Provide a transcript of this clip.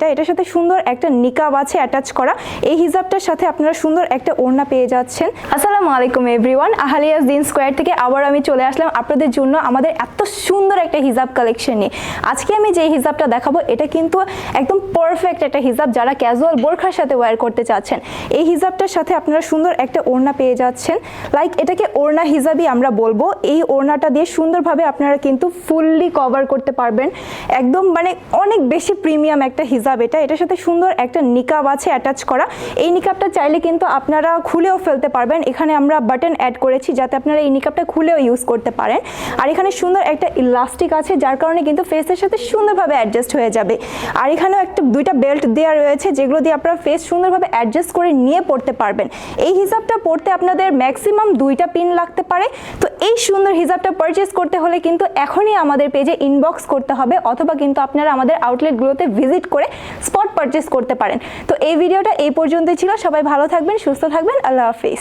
এটা এটার সাথে সুন্দর একটা নিকাব আছে অ্যাটাচ করা। এই হিজাবটার সাথে আপনারা সুন্দর একটা ওড়না পেয়ে যাচ্ছেন। আসসালামু আলাইকুম এভরিওয়ান আহালিয়াস দিন স্কোয়ার থেকে আবার আমি চলে আসলাম আপনাদের জন্য আমাদের এত সুন্দর একটা হিজাব কালেকশন নিয়ে। আজকে আমি যে হিজাবটা দেখাবো, এটা কিন্তু একদম পারফেক্ট একটা হিজাব যারা ক্যাজুয়াল বোরখার সাথে ওয়্যার করতে চাচ্ছেন। এই হিজাবটার সাথে আপনারা সুন্দর একটা ওড়না পেয়ে যাচ্ছেন। লাইক এটাকে ওড়না হিজাবই আমরা বলব। এই ওড়নাটা দিয়ে সুন্দরভাবে আপনারা কিন্তু ফুললি কভার করতে পারবেন। একদম মানে অনেক বেশি প্রিমিয়াম একটা হিজাব এটা, এটার সাথে সুন্দর একটা নিকাব আছে অ্যাটাচ করা। এই নিকাবটা চাইলে কিন্তু আপনারা খুলেও ফেলতে পারবেন। এখানে আমরা বাটন অ্যাড করেছি যাতে আপনারা এই নিকাবটা খুলেও ইউজ করতে পারেন। আর এখানে সুন্দর একটা ইলাস্টিক আছে, যার কারণে কিন্তু ফেসের সাথে সুন্দরভাবে অ্যাডজাস্ট হয়ে যাবে। আর এখানেও একটা, দুইটা বেল্ট দেওয়া রয়েছে, যেগুলো দিয়ে আপনারা ফেস সুন্দরভাবে অ্যাডজাস্ট করে নিয়ে পড়তে পারবেন। এই হিসাবটা পড়তে আপনাদের ম্যাক্সিমাম দুইটা পিন লাগতে পারে। তো এই সুন্দর হিসাবটা পারচেস করতে হলে কিন্তু এখনই আমাদের পেজে ইনবক্স করতে হবে, অথবা কিন্তু আপনারা আমাদের আউটলেটগুলোতে ভিজিট করে স্পট পারচেস করতে পারেন। তো এই ভিডিওটা এই পর্যন্তই ছিল। সবাই ভালো থাকবেন, সুস্থ থাকবেন। আল্লাহ হাফিজ।